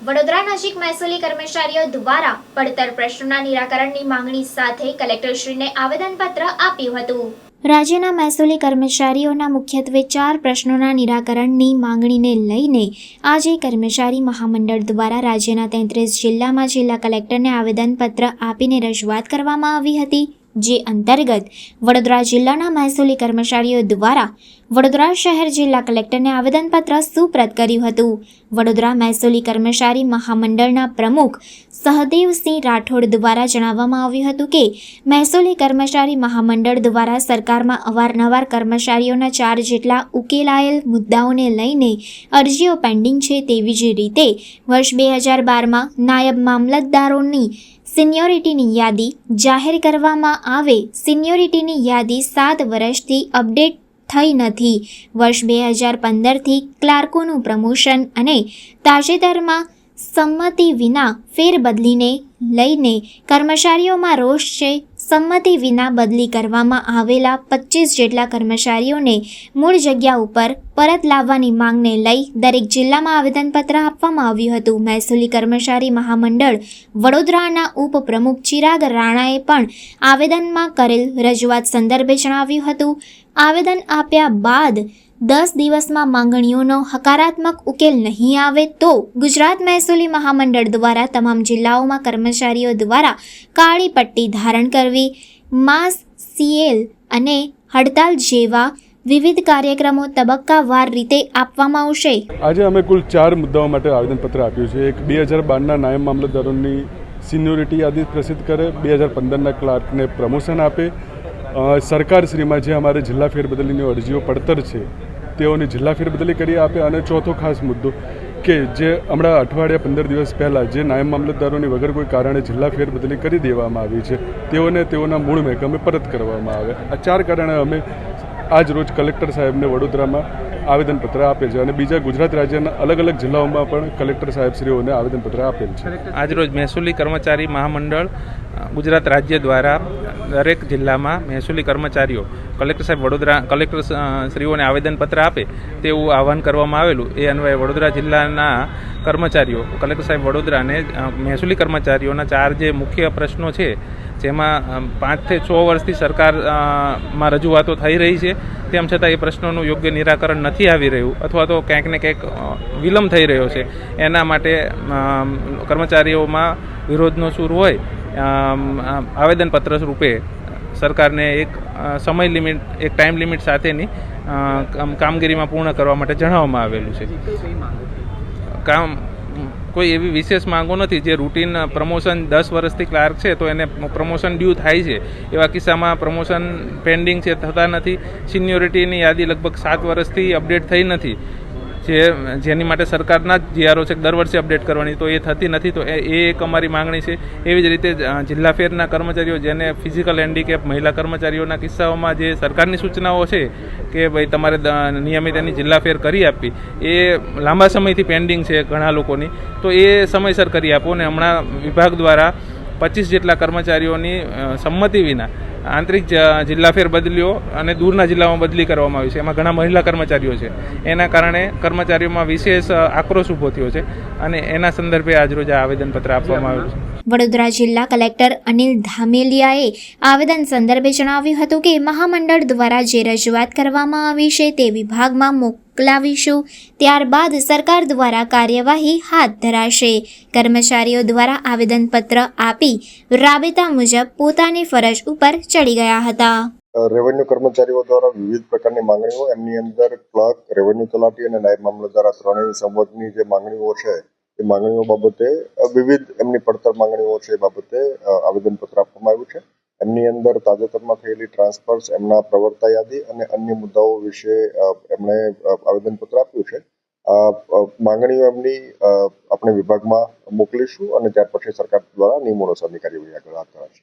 વડોદરા નજીક મહેસૂલી કર્મચારીઓ દ્વારા પડતર પ્રશ્નોના નિરાકરણની માંગણી સાથે કલેક્ટરશ્રીને આવેદનપત્ર આપ્યું હતું. રાજ્યના મહેસૂલી કર્મચારીઓના મુખ્યત્વે ચાર પ્રશ્નોના નિરાકરણની માંગણીને લઈને આજે કર્મચારી મહામંડળ દ્વારા રાજ્યના તેત્રીસ જિલ્લામાં જિલ્લા કલેક્ટરને આવેદનપત્ર આપીને રજૂઆત કરવામાં આવી હતી. જે અંતર્ગત વડોદરા જિલ્લાના મહેસૂલી કર્મચારીઓ દ્વારા વડોદરા શહેર જિલ્લા કલેક્ટરને આવેદનપત્ર સુપ્રત કર્યું હતું. વડોદરા મહેસૂલી કર્મચારી મહામંડળના પ્રમુખ સહદેવસિંહ રાઠોડ દ્વારા જણાવવામાં આવ્યું હતું કે, મહેસૂલી કર્મચારી મહામંડળ દ્વારા સરકારમાં અવારનવાર કર્મચારીઓના ચાર જેટલા ઉકેલાયેલ મુદ્દાઓને લઈને અરજીઓ પેન્ડિંગ છે તેવી જ રીતે વર્ષ બે હજાર બારમાં નાયબ મામલતદારોની સિનિયોરિટીની યાદી જાહેર કરવામાં આવે. સિનિયોરિટીની યાદી સાત વર્ષથી અપડેટ થઈ નથી. વર્ષ બે હજાર પંદરથી ક્લાર્કોનું પ્રમોશન અને તાજેતરમાં સંમતિ વિના ફેરબદલીને લઈને કર્મચારીઓમાં રોષ છે. સંમતિ વિના બદલી કરવામાં આવેલા પચીસ જેટલા કર્મચારીઓને મૂળ જગ્યા ઉપર પરત લાવવાની માંગને લઈ દરેક જિલ્લામાં આવેદનપત્ર આપવામાં આવ્યું હતું. મહેસૂલી કર્મચારી મહામંડળ વડોદરાના ઉપપ્રમુખ ચિરાગ રાણાએ પણ આવેદનમાં કરેલ રજૂઆત સંદર્ભે જણાવ્યું હતું. આવેદન આપ્યા બાદ દસ દિવસમાં માંગણીઓનો હકારાત્મક ઉકેલ નહીં આવે તો ગુજરાત મહેસૂલી મહામંડળ દ્વારા તમામ જિલ્લાઓમાં કર્મચારીઓ દ્વારા કાળી પટ્ટી ધારણ કરવી, માસ સીએલ અને હડતાલ જેવા વિવિધ કાર્યક્રમો તબક્કાવાર રીતે આપવામાં આવશે. આજે અમે કુલ ચાર મુદ્દાઓ માટે આવેદનપત્ર આપ્યું છે. એક, બે હજાર બારના નાયબ મામલતદારોની સિનિયોરિટી યાદી પ્રસિદ્ધ કરે. બે હજાર પંદરના ક્લાર્કને પ્રમોશન આપે. સરકારશ્રીમાં જે અમારે જિલ્લા ફેરબદલીની અરજીઓ પડતર છે તેઓની જિલ્લા ફેરબદલી કરી આપે અને ચોથો ખાસ મુદ્દો કે જે હમણાં અઠવાડિયા પંદર દિવસ પહેલાં જે નાયબ મામલતદારોની વગર કોઈ કારણે જિલ્લા ફેરબદલી કરી દેવામાં આવી છે, તેઓને તેઓના મૂળ મહેકમે પરત કરવામાં આવે. આ ચાર કારણે અમે આજ રોજ કલેક્ટર સાહેબને વડોદરામાં આવેદનપત્ર આપે છે અને બીજા ગુજરાત રાજ્યના અલગ અલગ જિલ્લાઓમાં પણ કલેક્ટર સાહેબશ્રીઓને આવેદનપત્ર આપેલ છે. આજરોજ મહેસૂલી કર્મચારી મહામંડળ, ગુજરાત રાજ્ય દ્વારા દરેક જિલ્લામાં મહેસૂલી કર્મચારીઓ કલેક્ટર સાહેબ વડોદરા, કલેક્ટર શ્રીઓને આવેદનપત્ર આપે તેવું આહવાન કરવામાં આવેલું. એ અન્વયે વડોદરા જિલ્લાના કર્મચારીઓ, કલેક્ટર સાહેબ વડોદરાને મહેસૂલી કર્મચારીઓના ચાર જે મુખ્ય પ્રશ્નો છે, જેમાં પાંચથી છ વર્ષથી સરકારમાં રજૂઆતો થઈ રહી છે, તેમ છતાં એ પ્રશ્નોનું યોગ્ય નિરાકરણ નથી આવી રહ્યું, અથવા તો ક્યાંક ને ક્યાંક વિલંબ થઈ રહ્યો છે. એના માટે કર્મચારીઓમાં વિરોધનો સૂર હોય આવેદનપત્ર રૂપે સરકારને એક સમય લિમિટ એક ટાઈમ લિમિટ સાથેની કામ- કામગીરીમાં પૂર્ણ કરવા માટે જણાવવામાં આવેલું છે. કામ કોઈ એવી વિશેષ માંગો નથી જે રૂટીન પ્રમોશન દસ વર્ષથી ક્લાર્ક છે તો એને પ્રમોશન ડ્યુ થાય છે. એવા કિસ્સામાં પ્રમોશન પેન્ડિંગ છે થતા નથી. સિનિયોરિટીની યાદી લગભગ સાત વર્ષથી અપડેટ થઈ નથી. જે, જેની માટે સરકારના જ જીઆરઓ છે, દર વર્ષે અપડેટ કરવાની. તો એ થતી નથી, તો એ એક અમારી માંગણી છે. એવી જ રીતે જિલ્લા ફેરના કર્મચારીઓ જેને ફિઝિકલ હેન્ડીકેપ મહિલા કર્મચારીઓના કિસ્સાઓમાં જે સરકારની સૂચનાઓ છે કે ભાઈ તમારે નિયમિત એની જિલ્લા ફેર કરી આપવી, એ લાંબા સમયથી પેન્ડિંગ છે ઘણા લોકોની. તો એ સમયસર કરી આપો ને હમણાં વિભાગ દ્વારા પચીસ જેટલા કર્મચારીઓની સંમતિ વિના આંતરિક જિલ્લા ફેર બદલીઓ અને દૂરના જિલ્લામાં બદલી કરવામાં આવી છે. એમાં ઘણા મહિલા કર્મચારીઓ છે. એના કારણે કર્મચારીઓમાં વિશેષ આક્રોશ ઊભો થયો છે અને એના સંદર્ભે આજરોજ આ આવેદનપત્ર આપવામાં આવ્યું છે. વડોદરા જિલ્લા કલેક્ટર અનિલ ધામેલિયાએ આવેદન સંદર્ભે જણાવ્યું હતું કે મહામંડળ દ્વારા જે રજૂઆત કરવામાં આવી છે તે વિભાગમાં મોકલાવીશું. ત્યારબાદ સરકાર દ્વારા કાર્યવાહી હાથ ધરાશે. કર્મચારીઓ દ્વારા આવેદનપત્ર આપી રાબેતા મુજબ પોતાની ફરજ ઉપર ચડી ગયા હતા. રેવન્યુ કર્મચારીઓ દ્વારા વિવિધ પ્રકારની માંગણીઓ, એમની અંદર ક્લર્ક રેવન્યુ તલાટી અને નાયબ મામલતદાર આ ત્રણેય સંવર્ગની જે માંગણીઓ છે એ માંગણીઓ બાબતે વિવિધ એમની પડતર માંગણીઓ છે એ બાબતે આવેદનપત્ર આપવામાં આવ્યું છે. એમની અંદર તાજેતરમાં થયેલી ટ્રાન્સફર્સ એમના પ્રવર્તા યાદી અને અન્ય મુદ્દાઓ વિશે એમણે આવેદનપત્ર આપ્યું છે. માંગણીઓ એમની આપણે વિભાગમાં મોકલીશું અને ત્યાર પછી સરકાર દ્વારા નિયમો અનુસારની કાર્યવાહી આગળ હાથ ધરાશે.